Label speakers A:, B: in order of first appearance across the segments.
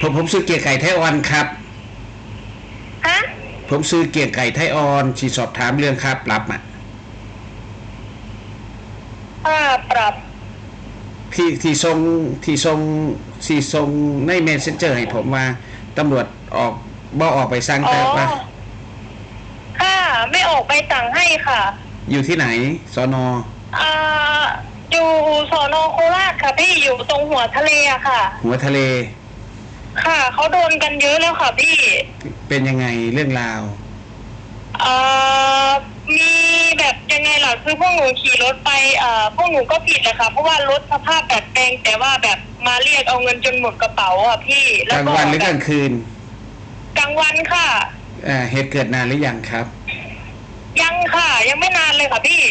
A: ผมผมซื้อเกียร์ไก่ไทยออนครับ
B: ฮะ
A: ผมซื้อเกียร์ไก่ไทยออนที่สอบถามเรื่องค่าปรับอะ
B: ค่าปรับ
A: ที่ที่ทรงที่ทรงที่ทรงในเมสเซนเจอร์ให้ผมว่าตำรวจออกบ่ออกไปสั่ง
B: อ๋อ
A: แต่ว่า
B: ค่ะไม่ออกไปสั่งให้ค่ะ
A: อยู่ที่ไหนสอนอ
B: อ่าอยู่สอนอโคราชค่ะพี่อยู่ตรงหัวทะเลอะค่ะ
A: หัวทะเล
B: ค่ะเขาโดนกันเยอะแล้วค่ะพี่
A: เป็นยังไงเรื่องราว
B: เอ่อ มีแบบยังไงล่ะคือพวกหนูขี่รถไปเอ่อพวกหนูก็ผิดแหละค่ะ เพราะว่ารถสภาพแบบแปลงแต่ว่าแบบมาเรียกเอาเงินจนหมดกระเป๋าอะพี่
A: กลางวันหรือกลางคืน
B: กลางวันค่ะ
A: เอ่อเหตุเกิดนานหรือยังครับ
B: ยังค่ะ ยังไม่นานเลยค่ะพี่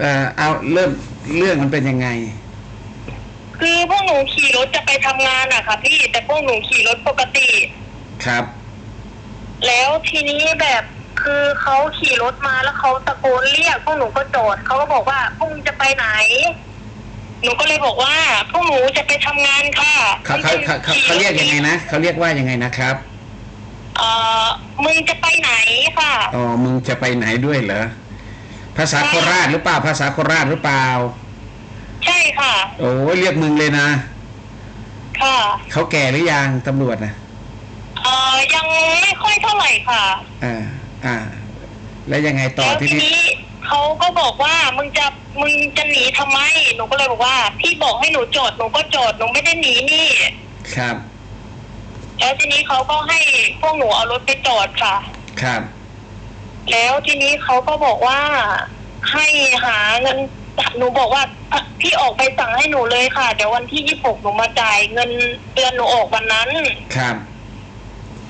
A: เอ่อเอาเริ่มเรื่องมันเป็นยังไง
B: คือพวกหนูขี่รถจะไปทำงานอะค่ะ พี่แต่พวกหนูขี่รถปกติ
A: ครับ
B: แล้วทีนี้แบบคือเขาขี่รถมาแล้วเขาตะโกนเรียกพวกหนูก็จอดเขาก็บอกว่าพวกมึงจะไปไหน หนูก็เลยบอกว่าพวกหนูจะไปทำงานค่ะ
A: เขาเขาเขาเขาเขาเรียกยังไงนะเขาเรียกว่ายังไงนะครับ
B: เอ่อมึงจะไปไหนค่ะ
A: อ๋อมึงจะไปไหนด้วยเหรอภาษาโคราชหรือเปล่าภาษาโคราชหรือเปล่า
B: ใช่ ค่ะ
A: โอ้ยเรียกมึงเลยนะ
B: ค่ะ
A: เขาแก่หรือยังตำรวจนะ
B: เอ่อยังไม่ค่อยเท่าไหร่ค่ะ
A: อ่า อ่า แล้วยังไงต่อ
B: แล้ว
A: ที่
B: ที
A: นี่
B: นี้เขาก็บอกว่ามึงจะมึงจะหนีทำไมหนูก็เลยบอกว่า พี่บอกให้หนูจอดหนูก็จอดหนูไม่ได้หนีนี่
A: ครับ
B: แล้วทีนี้เขาก็ให้พวกหนูเอารถไปจอดค่ะ
A: ครับ
B: แล้วทีนี้เขาก็บอกว่าให้หาเงิน หนูบอกว่าอะพี่ออกไปสั่งให้หนูเลยค่ะ เดี๋ยววันที่ยี่หกหนูมาจ่ายเงินเดือนหนูออกวันนั้น
A: ครับ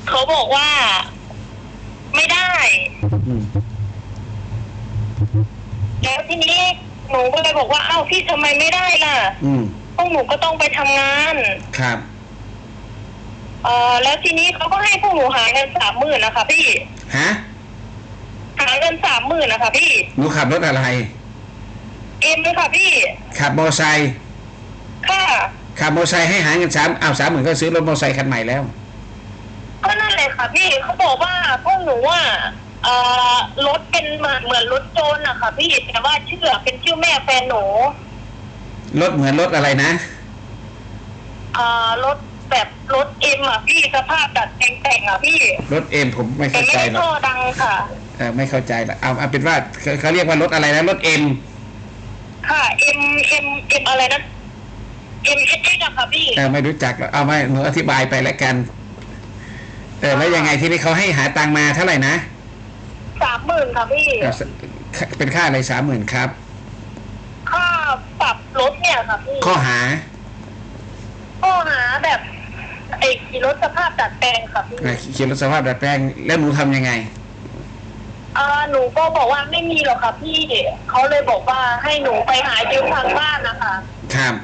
B: เขาบอกว่า ไม่ได้
A: อืม
B: แล้วทีนี้หนูก็เลยบอกว่าอ้าวพี่ทำไมไม่ได้ล่ะ
A: อืม
B: พวกหนูก็ต้องไปทำงาน
A: ครับ
B: เอ่อแล้วทีนี้เขาก็ให้พวกหนูหาเงินสามหมื่นนะคะพี่
A: ฮะ
B: หาเงินสามหมื่นนะคะพี่
A: หนูขับรถอะไร
B: เอ็มเลยค่ะพี่
A: ขับมอไซค์
B: ค่ะ
A: ขับมอไซค์ให้หาเงินสามอ้าวสามหมื่นก็ซื้อรถมอไซค์คันใหม่แล้ว
B: ก็นั่นเลยค่ะพี่เขาบอกว่าพวกหนูว่าเอ่อรถเป็นเหมือนเหมือนรถโจรอะค่ะ พี่แต่ว่าชื่อเป็นชื่อแม่แฟนหนู
A: รถเหมือนรถอะไรนะ
B: เอ่อรถแบบรถเอ็มอะพี่สภาพดัดแต่งแต่งอะพี่
A: รถเอ็มผมไม่
B: แต่
A: เข้า
B: ไม่
A: ใจ
B: ได้
A: หรอ
B: ท่อกดังค่ะ
A: เออไม่เข้าใจละเอาเอาเป็นว่าเขาเขาเรียกว่ารถอะไรนะรถเอ็ม
B: ค่ะเอ็มเอ็มเอ็มอะไรนะเอ็มเอสอะค่ะพี่
A: เออไม่รู้จักหรอกเอาไม่หนูอธิบายไปแล้วกัน เออแล้วยังไงที่นี่เขาให้หาตังค์มาเท่าไหร่นะ
B: สามหมื่นค่ะพี่
A: เอาสเป็นค่าอะไรสามหมื่นครับ
B: ค่าปรับรถเนี่ยค่ะพี่
A: ข้อหา
B: ข้อหาแบบไอ้ขี่รถสภาพดัดแปลงค่ะพี่
A: อะขี่รถสภาพดัดแปลงแล้วหนูทำยังไง
B: อ่าหนูก็บอกว่าไม่มีหรอกค่ะพี่เขาเลยบอกว่าให้หนูไปหายืมทางบ้านนะคะ
A: ครับ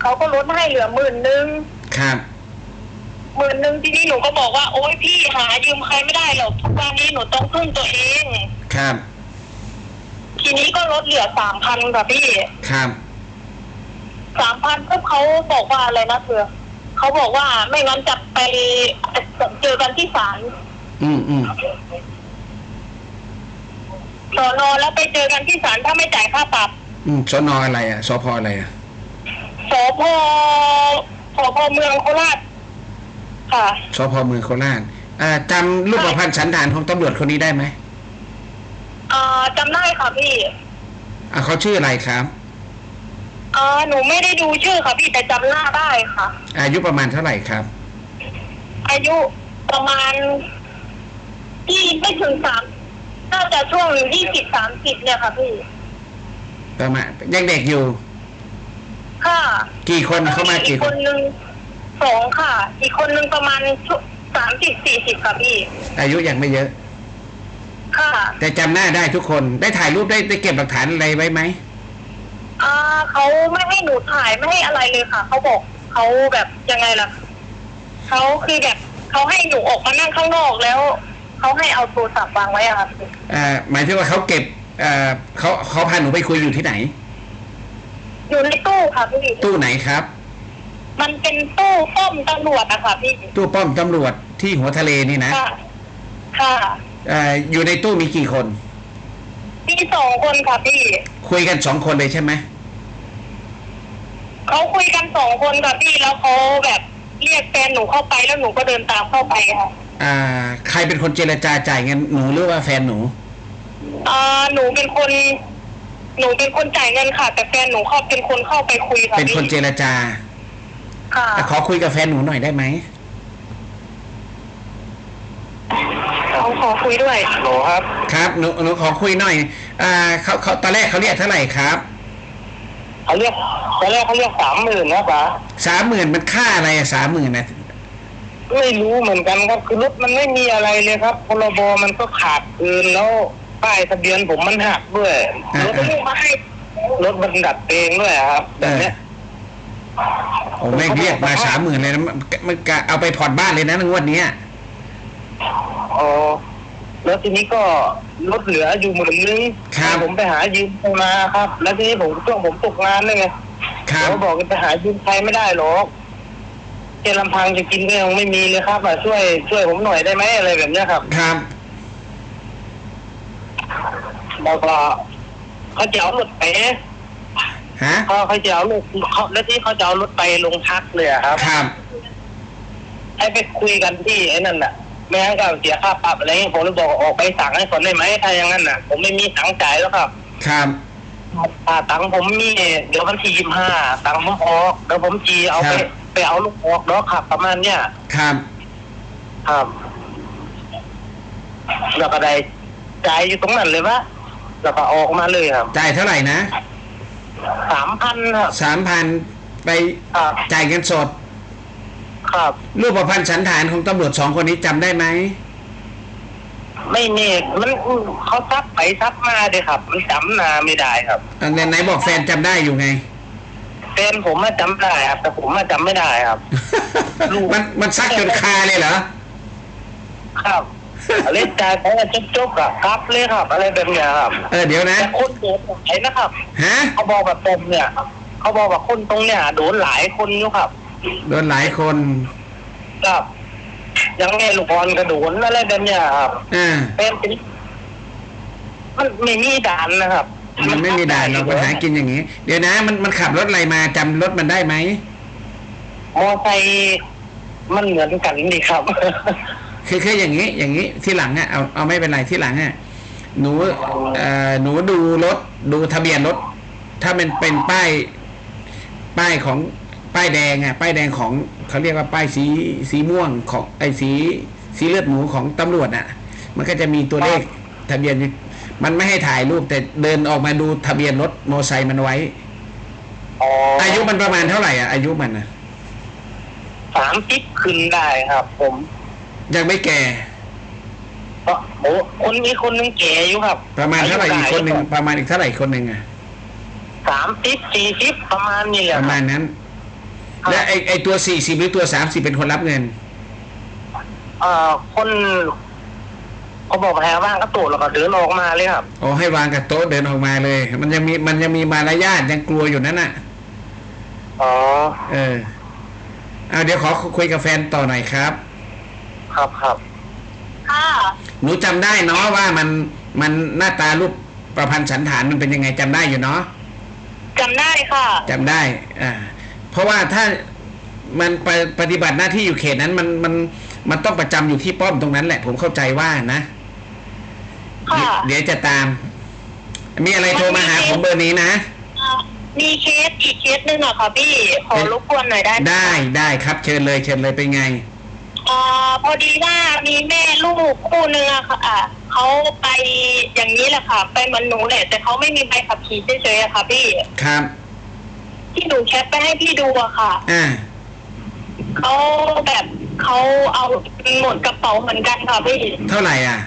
B: เขาก็ลดให้เหลือหมื่นนึง
A: ครับ
B: หมื่นนึงทีนี้หนูก็บอกว่าโอ๊ยพี่หายืมใครไม่ได้หรอกทุกวันนี้หนูต้องพึ่งตัวเอง
A: ครับ
B: ทีนี้ก็ลดเหลือสามพันค่ะพี่
A: ครับ
B: สามพันปุ๊บเขาบอกว่าอะไรนะเธอเขาบอกว่าไม่งั้นจะไปเจอกันที่ศาล
A: อืมอืม
B: สอนอแล้วไปเจอกันที่ศาลถ้าไม่จ่ายค่าปรับ
A: อืมสนอะไรอะสพอะไรอะ
B: สพสพเมืองโคราชค่ะ
A: สพเมืองโคราชอ่าจำรูปพรรณสันฐานของตำรวจคนนี้ได้ไหม
B: อ่าจำได้ค่ะพี่
A: อ่าเขาชื่ออะไรครับ
B: อ่าหนูไม่ได้ดูชื่อค่ะพี่แต่จำหน้าได้ค่ะ
A: อายุประมาณเท่าไหร่ครับ
B: อายุประมาณ ที่ไม่ถึงสามน่าจะช่วงยี่สิบสามสิบเนี่ยค่ะพี่
A: ประมาณยังเด็กอยู่
B: ค่ะ
A: กี่คนเข้ามา
B: อี
A: กี่
B: ก
A: ค
B: คนนนึงสองค่ะ อีกคนนึงประมาณสามสิบสี่สิบค่ะพี่
A: อายุยังไม่เยอะ
B: ค่ะ
A: แต่จำหน้าได้ทุกคนได้ถ่ายรูปได้ได้เก็บหลักฐานอะไรไว้ไหม
B: อ่าเขาไม่ให้หนูถ่ายไม่ให้อะไรเลยค่ะเขาบอกเขาแบบยังไงล่ะเขาคือแบบเขาให้หนูออกมานั่งข้างนอกแล้ว เขาให้เอาโทรศัพท์วางไว้อะค่ะพี่
A: อ่าหมายถึงว่าเขาเก็บอ่าเขาเขาพาหนูไปคุยอยู่ที่ไหน
B: อยู่ในตู้ค่ะพี่
A: ตู้ไหนครับ
B: มันมันเป็นตู้ป้อมตำรวจอะค่ะพี่
A: ตู้ป้อมตำรวจที่หัวทะเลนี่นะ
B: ค่ะค่ะ
A: เอ่ออยู่ในตู้มีกี่คน
B: มีสองคนค่ะพี่
A: คุยกันสองคนเลยใช่ไหม
B: เขาคุยกันสองคนค่ะพี่แล้วเขาแบบเรียกแฟนหนูเข้าไปแล้วหนูก็เดินตามเข้าไปค่ะ
A: อ่า ใครเป็นคนเจรจาจ่ายเงินหนูหรือว่าแฟนหนู
B: อ่าหนูเป็นคน หนูเป็นคนจ่ายเงินค่ะ แต่แฟนหนูเขาเป็นคนเข้าไปคุยค่ะ
A: เป็นคนเจ
B: พี่
A: รจา
B: ค่ะ
A: แต่ขอคุยกับแฟนหนูหน่อยได้ไหม
B: เขาขอคุยด้วย
C: โหลครับ
A: ครับหนูหนูขอคุยหน่อย อ่าเขาเขาตอนแรกเขาเรียกเท่าไหร่ครับ
C: เขาเรียกตอนแรกเขาเรียกสามหมื่นนะป๋า
A: สามหมื่นมันค่าอะไรอะสามหมื่นนะ
C: ไม่รู้เหมือนกันครับคือรถมันไม่มีอะไรเลยครับพรบมันก็ขาดคืนแล้วป้ายทะเบียนผมมันหักด้วย
A: อ่าร
C: ถ
A: อ่า
B: มาให้
C: รถมันดัดเองด้วยครับแบบเนี้ย
A: โอ้แม่งเรียกมาสามหมื่นเลยนะมันมันกะเอาไปผ่อนบ้านเลยนะงวดเนี้ย
C: อ๋อแล้วทีนี้ก็ลดเหลืออยู่หมื่นนึง
A: ครับ
C: ผมไปหายืมมาครับ แล้วทีนี้ผมช่วงผมตกงานเลยไง
A: ครับ
C: เขาบอกไปหายืมใครไม่ได้หรอก แค่ลำพังจะกินก็ยังไม่มีเลยครับอะช่วยช่วยผมหน่อยได้ไหมอะไรแบบเนี้ยครับ
A: ครับ
C: แล้วก็เขาจะเอารถไป
A: ฮะ
C: เขาเขาจะเอารถเขาแล้วที่เขาจะเอารถไปโรงพักเลยอะครับ
A: ครับ
C: ให้ไปคุยกันที่ไอ้นั่นน่ะไม่งั้นก็เสียค่าปรับอะไรเงี้ยผมเลยบอกออกไปสั่งให้คนได้ไหมถ้าอย่างนั้นน่ะ ผมไม่มีตังค์จ่ายแล้วครับ
A: ครับ
C: อ่าตังค์ผมมีเดี๋ยววันที่ยี่ห้าตังค์ผมออกเดี๋ยวผมจีเอาไป ไปเอาลูกออกแล้วขับ ประมาณเนี้ย
A: ครับ
C: ครับแล้วก็ได้จ่ายอยู่ตรงนั้นเลยวะแล้วก็ออกมาเลยครับ
A: จ่ายเท่าไหร่นะ
C: สามพันครับ
A: สามพันไป
C: ครับ
A: จ่ายเงินสด
C: ครับ
A: รูปพรรณสันฐานของตำรวจสองคนนี้จำได้ไหม
C: ไม่เนกมันเขาซักไปซักมาเด้ครับ มันจำหนาไม่ได้ครับ
A: อันไหนบอกแฟนจำได้อยู่ไง
C: แฟนผมมาจำได้ครับ แต่ผมมาจำไม่ได้ครับ ลูก
A: มันมันซักจนคาเลยเหรอ
C: ครับเล่นใจไปจุ๊บจุ๊บอะครับเลยครับ อะไรแบบเนี้ยครับ
A: เออเดี๋ยวนะ
C: แต่คนโดนหลายนะครับ
A: ฮะ
C: เขาบอกแบบผมเนี่ย เขาบอกว่าคนตรงเนี้ยโดนหลายคนอยู่ครับ
A: โดนหลายคน
C: ครับ ยังไงลูกบอลกระโดนอะไรแบบเนี้ยครับ
A: อ่า
C: เป็นเป็นมันไม่มีด่านนะครับ
A: มันไม่มีด่านเราปัญหากินอย่างนี้ เดี๋ยวนะ มันมันขับรถอะไรมาจำรถมันได้ไหม
C: มอไซค์มันเหมือนกันดีครับ
A: คือคืออย่างนี้ อย่างนี้ที่หลังอะเอาเอาไม่เป็นไรที่หลังอะหนูเอ่อหนูดูรถดูทะเบียนรถ ถ้ามันเป็นป้าย ป้ายของป้ายแดงอะ ป้ายแดงของเขาเรียกว่าป้ายสีสีม่วงของไอ้สีสีเลือดหมูของตำรวจอะ มันก็จะมีตัวเลขทะเบียนอยู่ มันไม่ให้ถ่ายรูปแต่เดินออกมาดูทะเบียนรถมอไซค์มันไว้
C: อ๋อ
A: อายุมันประมาณเท่าไหร่อะอายุมันอะ
C: สามสิบขึ้นได้ครับ ผม
A: ยังไม่แก่
C: เพราะโอ้คนมีคนหนึงแก่อยู่ครับ
A: ประมาณเท่าไหร่อีกคนหนึ่งประมาณอีกเท่าไหร่อีกคนหนึ่งอะ
C: สามสิบสี่สิบประมาณนี้แห
A: ป
C: ละ
A: ระ
C: ค
A: มา
C: รั
A: ณ
C: บ
A: นั้น
C: ครับ
A: และไอไอตัวสี่สิบหรือตัวสามสิบเป็นคนรับเงิน
C: เอ่อคน เขาบอกแพ้ว่างก็ตรวจแล้วก็เดินออกมาเลยครับ
A: โอ้ให้วางกับโต๊ะเดินออกมาเลย มันยังมีมันยังมีมารยาทยังกลัวอยู่นั่นน่ะ
C: อ๋อ
A: เออเอาเดี๋ยวขอคุยกับแฟนต่อหน่อยครับ
C: ครับครับ
B: ค่ะ
A: หนูจำได้เนาะว่ามันมันหน้าตารูปประพันธ์สันฐานมันเป็นยังไงจำได้อยู่เนาะ
B: จำได้ค่ะ
A: จำได้ อ่า เพราะว่าถ้ามันปฏิปฏิบัติหน้าที่อยู่เขตนั้นมันมันมันต้องประจำอยู่ที่ป้อมตรงนั้นแหละ ผมเข้าใจว่านะ
B: ค่ะ
A: เดี๋ยวจะตาม มีอะไรโทรมาหาผมเบอร์นี้นะ
B: มีเคสอีกเคสหนึ่งอะค่ะพี่ ขอรบกวนหน่อยได้ไหม
A: ได้ได้ครับเชิญเลยเชิญเลยเป็นไง
B: อ่าพอดีว่ามีแม่ลูกคู่หนึ่งอะค่ะอะเขาไปอย่างนี้แหละค่ะ ไปเหมันหนูแหละแต่เขาไม่มีใบขับขี่เฉยๆอะค่ะ พี่
A: ครับ
B: ที่หนูแชทไปให้พี่ดูอะค่ะ
A: อ่า
B: เขาแบบเขาเอาหมดกระเป๋าเหมือนกันค่ะพี่
A: เท่าไหร่อะ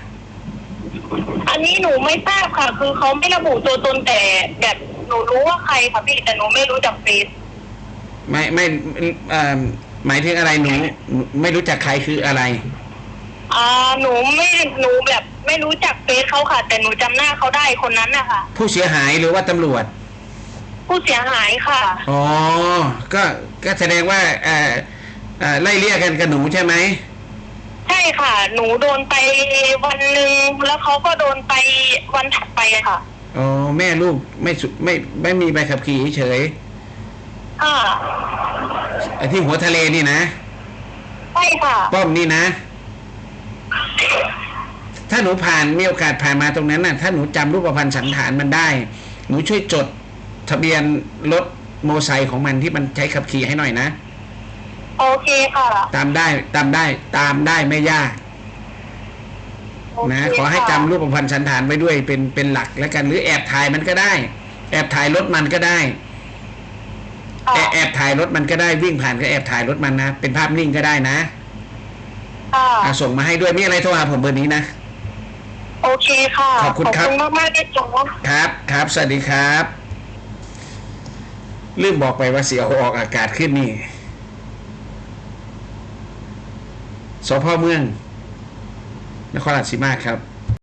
B: อันนี้หนูไม่ทราบค่ะ คือเขาไม่ระบุตัวตนแต่แบบหนูรู้ว่าใครค่ะพี่แต่หนูไม่รู้จักเฟซ
A: ไม่ไม่เอ่อหมายถึงอะไรหนูหนูไม่รู้จักใครคืออะไร
B: อ่าหนูไม่หนูแบบ ไม่รู้จักเฟซเขาค่ะ แต่หนูจำหน้าเขาได้คนนั้นนะคะ
A: ผู้เสียหายหรือว่าตำรวจ
B: ผู้เสียหายค่ะ
A: อ๋อ ก็ก็แสดงว่าเอ่อเอ่อไล่เลี่ยกันกับหนูใช่ไหม
B: ใช่ค่ะ หนูโดนไปวันหนึ่งแล้วเขาก็โดนไปวันถัดไปอะค่ะ
A: อ๋อแม่ลูกไม่สุไม่ไม่มีใบขับขี่เฉย
B: ค่ะ
A: ๆไอ้ที่หัวทะเลนี่นะ
B: ใช่ค่ะ
A: ป้อมนี่นะ ถ้าหนูผ่านมีโอกาสผ่านมาตรงนั้นน่ะ ถ้าหนูจำรูปพรรณสันฐานมันได้ หนูช่วยจดทะเบียนรถโมอไซค์ของมันที่มันใช้ขับขี่ให้หน่อยนะ
B: โอเคค่ะ
A: ตามได้ตามได้ตามได้ไม่ยาก
B: โเค
A: นะขอให้จำรูปพรรณสันฐานไว้ด้วยเป็นเป็นหลักแล้วกันหรือแอบถ่ายมันก็ได้ แอบถ่ายรถมันก็ได้
B: ค่ะ
A: แอบแอบถ่ายรถมันก็ได้วิ่งผ่านก็แอบถ่ายรถมันนะ เป็นภาพนิ่งก็ได้นะ
B: ค่ะ
A: อะส่งมาให้ด้วยมีอะไรโทรหาผมเบอร์นี้นะ
B: โอเคค่ะ
A: ขอบคุณครับ
B: ขอบคุณมากมากๆด้วยจ้ะ
A: ครับครับ สวัสดีครับ ลืมบอกไปว่าเสียออกอากาศขึ้นนี่ สพเมืองนครราชสีมาครับ